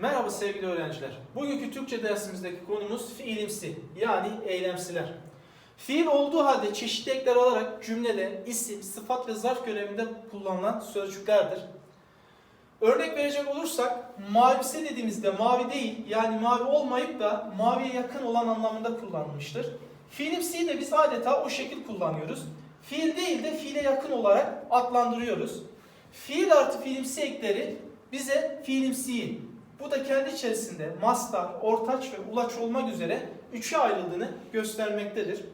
Merhaba sevgili öğrenciler. Bugünkü Türkçe dersimizdeki konumuz fiilimsi yani eylemsiler. Fiil olduğu halde çeşitli ekler alarak cümlede isim, sıfat ve zarf görevinde kullanılan sözcüklerdir. Örnek verecek olursak mavisi dediğimizde mavi değil yani mavi olmayıp da maviye yakın olan anlamında kullanılmıştır. Fiilimsiyi de biz adeta o şekil kullanıyoruz. Fiil değil de fiile yakın olarak adlandırıyoruz. Fiil artı fiilimsi ekleri bize fiilimsiyi, bu da kendi içerisinde mastar, ortaç ve ulaç olmak üzere üçe ayrıldığını göstermektedir.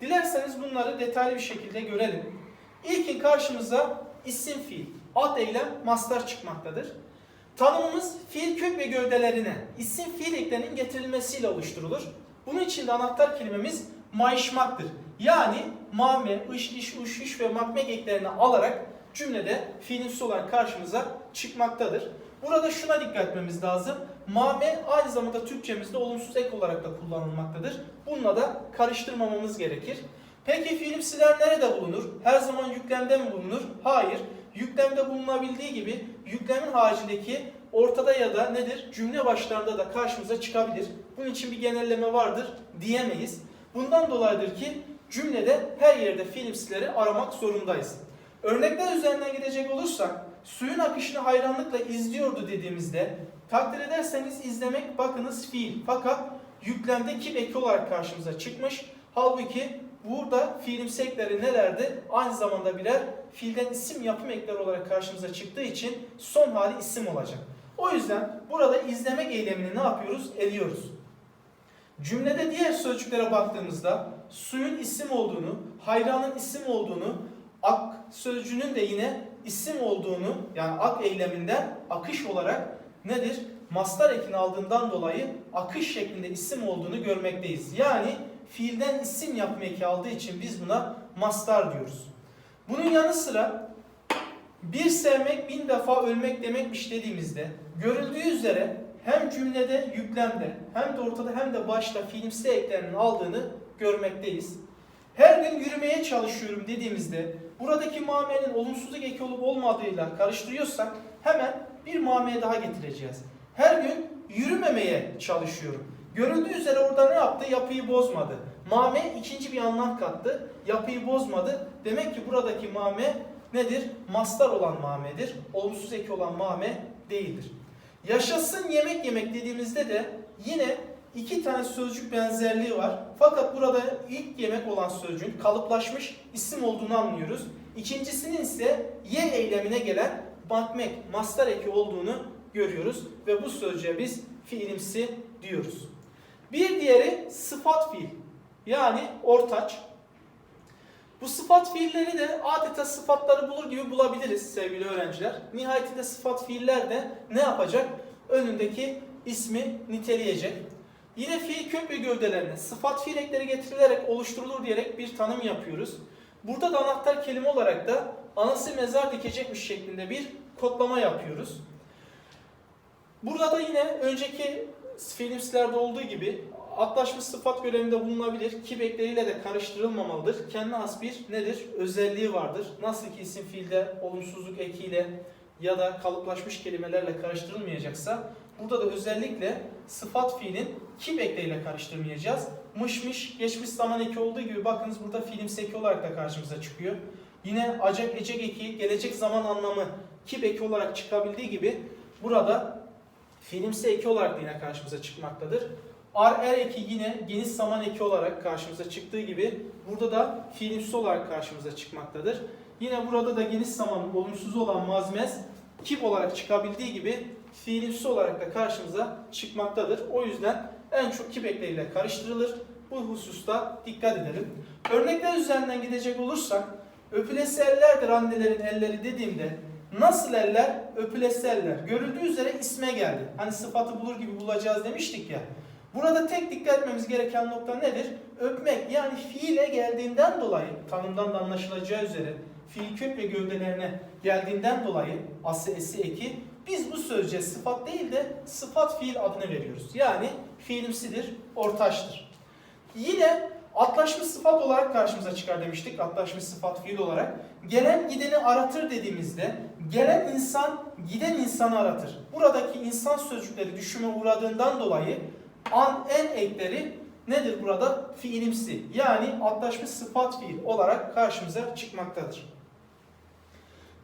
Dilerseniz bunları detaylı bir şekilde görelim. İlkin karşımıza isim fiil, ad eylem, mastar çıkmaktadır. Tanımımız fiil kök ve gövdelerine isim fiil eklerinin getirilmesiyle oluşturulur. Bunun için de anahtar kelimemiz mayışmaktır. Yani mame, ış, iş, uş, iş ve makmek eklerini alarak cümlede fiilimsi olarak karşımıza çıkmaktadır. Burada şuna dikkat etmemiz lazım. Mame aynı zamanda Türkçemizde olumsuz ek olarak da kullanılmaktadır. Bununla da karıştırmamamız gerekir. Peki fiilimsiler nerede bulunur? Her zaman yüklemde mi bulunur? Hayır. Yüklemde bulunabildiği gibi yüklemin haricindeki ortada ya da nedir? Cümle başlarında da karşımıza çıkabilir. Bunun için bir genelleme vardır diyemeyiz. Bundan dolayıdır ki cümlede her yerde fiilimsileri aramak zorundayız. Örnekler üzerinden gidecek olursak suyun akışını hayranlıkla izliyordu dediğimizde takdir ederseniz izlemek bakınız fiil fakat yüklemde kip eki olarak karşımıza çıkmış. Halbuki burada fiilimsi ekleri nelerdi? Aynı zamanda birer fiilden isim yapım ekleri olarak karşımıza çıktığı için son hali isim olacak. O yüzden burada izlemek eylemini ne yapıyoruz? Eliyoruz. Cümlede diğer sözcüklere baktığımızda suyun isim olduğunu, hayranın isim olduğunu, ak sözcüğünün de yine isim olduğunu yani ak eyleminden akış olarak nedir? Mastar ekini aldığından dolayı akış şeklinde isim olduğunu görmekteyiz. Yani fiilden isim yapma eki aldığı için biz buna mastar diyoruz. Bunun yanı sıra bir sevmek bin defa ölmek demekmiş dediğimizde görüldüğü üzere hem cümlede yüklemde hem de ortada hem de başta fiilimsi eklerinin aldığını görmekteyiz. Her gün yürümeye çalışıyorum dediğimizde buradaki mamenin olumsuzluk eki olup olmadığıyla karıştırıyorsak hemen bir mameye daha getireceğiz. Her gün yürümemeye çalışıyorum. Görüldüğü üzere orada ne yaptı? Yapıyı bozmadı. Mame ikinci bir anlam kattı. Yapıyı bozmadı. Demek ki buradaki mame nedir? Mastar olan mamedir. Olumsuz eki olan mame değildir. Yaşasın yemek yemek dediğimizde de yine iki tane sözcük benzerliği var. Fakat burada ilk yemek olan sözcüğün kalıplaşmış isim olduğunu anlıyoruz. İkincisinin ise ye eylemine gelen bakmek, mastar eki olduğunu görüyoruz. Ve bu sözcüğe biz fiilimsi diyoruz. Bir diğeri sıfat fiil. Yani ortaç. Bu sıfat fiilleri de adeta sıfatları bulur gibi bulabiliriz sevgili öğrenciler. Nihayetinde sıfat fiiller de ne yapacak? Önündeki ismi niteleyecek. Yine fiil kök ve gövdelerine sıfat fiil ekleri getirilerek oluşturulur diyerek bir tanım yapıyoruz. Burada da anahtar kelime olarak da anası mezar dikecekmiş şeklinde bir kodlama yapıyoruz. Burada da yine önceki fiilimsilerde olduğu gibi atlaşmış sıfat görevinde bulunabilir. Kip ekleriyle de karıştırılmamalıdır. Kendine has bir nedir? Özelliği vardır. Nasıl ki isim fiilde olumsuzluk ekiyle ya da kalıplaşmış kelimelerle karıştırılmayacaksa burada da özellikle sıfat fiilin kip ekleriyle karıştırmayacağız. Mış mış geçmiş zaman eki olduğu gibi bakınız burada fiilimsi eki olarak da karşımıza çıkıyor. Yine acak ecek eki gelecek zaman anlamı kip eki olarak çıkabildiği gibi burada fiilimsi eki olarak da yine karşımıza çıkmaktadır. Ar er eki yine geniş zaman eki olarak karşımıza çıktığı gibi burada da fiilimsi olarak karşımıza çıkmaktadır. Yine burada da geniş zaman olumsuz olan mazmez kip olarak çıkabildiği gibi fiilimsi olarak da karşımıza çıkmaktadır. O yüzden en çok kip ekleriyle karıştırılır. Bu hususta dikkat edelim. Örnekler üzerinden gidecek olursak öpülesi ellerdir annelerin elleri dediğimde Nasıl eller? Öpülesi eller. Görüldüğü üzere isme geldi. Hani sıfatı bulur gibi bulacağız demiştik ya. Burada tek dikkat etmemiz gereken nokta nedir? Öpmek yani fiile geldiğinden dolayı tanımdan da anlaşılacağı üzere fiil kök ve gövdelerine geldiğinden dolayı ası esi eki biz bu sözcüğe sıfat değil de sıfat fiil adını veriyoruz. Yani fiilimsidir, ortaçtır. Yine Atlaşmış sıfat olarak karşımıza çıkar demiştik. Atlaşmış sıfat fiil olarak. Gelen gideni aratır dediğimizde gelen insan giden insanı aratır. Buradaki insan sözcükleri düşüme uğradığından dolayı an en ekleri nedir burada? Fiilimsi. Yani atlaşmış sıfat fiil olarak karşımıza çıkmaktadır.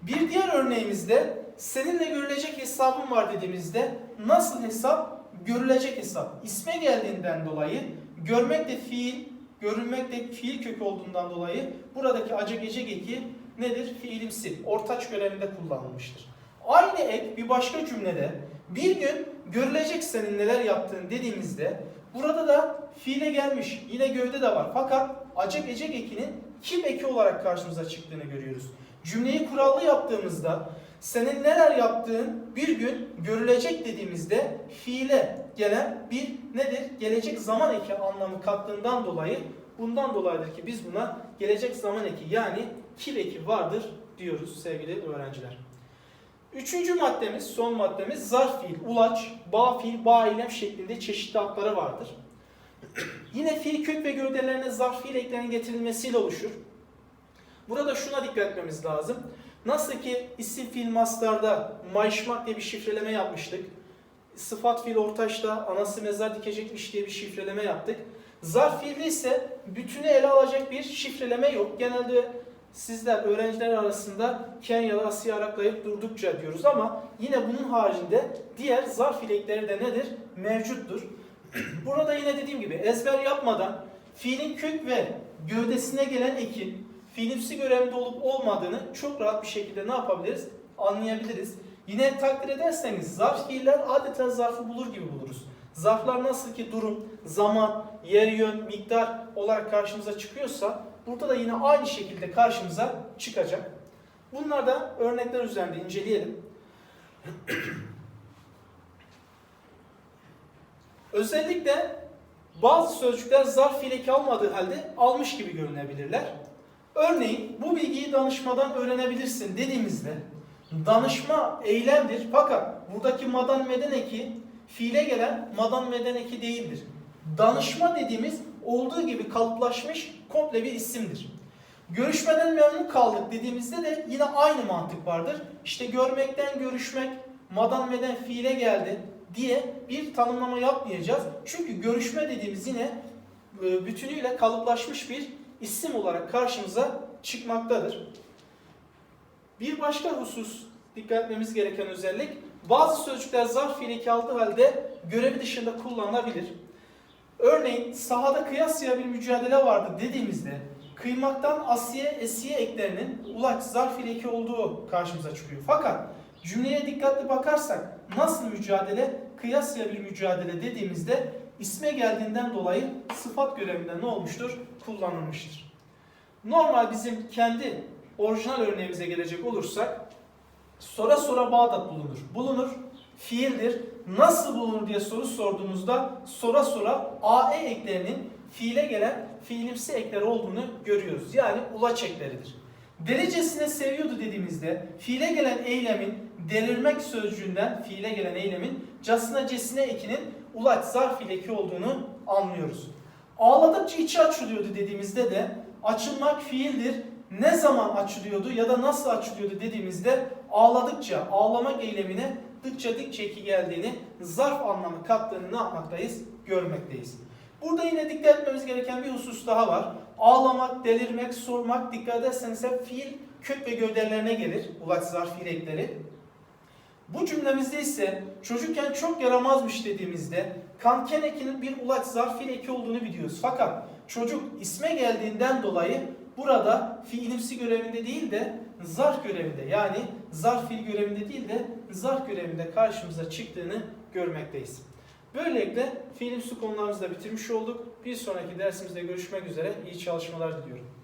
Bir diğer örneğimizde seninle görülecek hesabım var dediğimizde nasıl hesap? Görülecek hesap. İsme geldiğinden dolayı görmek de fiil, görülmek de fiil kökü olduğundan dolayı buradaki acı gece eki nedir? Fiilimsi. Ortaç görevinde kullanılmıştır. Aynı ek bir başka cümlede bir gün görülecek senin neler yaptığın dediğimizde burada da fiile gelmiş. Yine gövde de var. Fakat acak ecek ekinin kim eki olarak karşımıza çıktığını görüyoruz. Cümleyi kurallı yaptığımızda senin neler yaptığın bir gün görülecek dediğimizde fiile gelen bir nedir? Gelecek zaman eki anlamı kattığından dolayı bundan dolayıdır ki biz buna gelecek zaman eki yani kil eki vardır diyoruz sevgili öğrenciler. Üçüncü maddemiz, son maddemiz zarf fiil, ulaç, bağ fiil, bağ eylem şeklinde çeşitli hakları vardır. Yine fiil kök ve gövdelerine zarf fiil eklerinin getirilmesiyle oluşur. Burada şuna dikkat etmemiz lazım. Nasıl ki isim fiil mastarda mayışmak diye bir şifreleme yapmıştık. Sıfat fiil ortaçta anası mezar dikecekmiş diye bir şifreleme yaptık. Zarf fiilde ise bütünü ele alacak bir şifreleme yok. Genelde sizler öğrenciler arasında Kenyalı Asya araklayıp durdukça diyoruz ama yine bunun haricinde diğer zarf fiilekleri de nedir? Mevcuttur. Burada yine dediğim gibi ezber yapmadan fiilin kök ve gövdesine gelen ekin fiilimsi görevinde olup olmadığını çok rahat bir şekilde ne yapabiliriz? Anlayabiliriz. Yine takdir ederseniz zarf fiiller adeta zarfı bulur gibi buluruz. Zarflar nasıl ki durum, zaman, yer yön, miktar olarak karşımıza çıkıyorsa burada da yine aynı şekilde karşımıza çıkacak. Bunlar da örnekler üzerinde inceleyelim. Özellikle bazı sözcükler zarf fiileki almadığı halde almış gibi görünebilirler. Örneğin bu bilgiyi danışmadan öğrenebilirsin dediğimizde danışma eylemdir fakat buradaki madan meden eki fiile gelen madan meden eki değildir. Danışma dediğimiz olduğu gibi kalıplaşmış komple bir isimdir. Görüşmeden memnun kaldık dediğimizde de yine aynı mantık vardır. İşte görmekten görüşmek, madan meden fiile geldi diye bir tanımlama yapmayacağız. Çünkü görüşme dediğimiz yine e, bütünüyle kalıplaşmış bir isim olarak karşımıza çıkmaktadır. Bir başka husus dikkat etmemiz gereken özellik bazı sözcükler zarf fiili aldığı halde görevi dışında kullanılabilir. Örneğin sahada kıyasıya bir mücadele vardı dediğimizde kıymaktan asiye esiye eklerinin ulaç zarf ile olduğu karşımıza çıkıyor. Fakat cümleye dikkatli bakarsak nasıl mücadele kıyasıya bir mücadele dediğimizde isme geldiğinden dolayı sıfat görevinde ne olmuştur? Kullanılmıştır. Normal bizim kendi orijinal örneğimize gelecek olursak sonra sonra Bağdat bulunur. Bulunur, fiildir. Nasıl bulunur diye soru sorduğumuzda sonra sonra AE eklerinin fiile gelen fiilimsi ekler olduğunu görüyoruz. Yani ulaç ekleridir. Derecesine seviyordu dediğimizde fiile gelen eylemin delirmek sözcüğünden fiile gelen eylemin casına cesine ekinin ulaç zarf ileki olduğunu anlıyoruz. Ağladıkça içi açılıyordu dediğimizde de açılmak fiildir. Ne zaman açılıyordu ya da nasıl açılıyordu dediğimizde ağladıkça, ağlamak eylemine dıkça dik çeki geldiğini, zarf anlamı kattığını ne yapmaktayız? Görmekteyiz. Burada yine dikkat etmemiz gereken bir husus daha var. Ağlamak, delirmek, sormak dikkat ederseniz hep fiil kök ve gövdelerine gelir. Ulaç zarf fiil ekleri. Bu cümlemizde ise çocukken çok yaramazmış dediğimizde kanken ekinin bir ulaç zarf fiil eki olduğunu biliyoruz. Fakat çocuk isme geldiğinden dolayı burada fiilimsi görevinde değil de zarf görevinde yani zarf fiil görevinde değil de zarf görevinde karşımıza çıktığını görmekteyiz. Böylelikle fiilimsi konularımızı da bitirmiş olduk. Bir sonraki dersimizde görüşmek üzere. İyi çalışmalar diliyorum.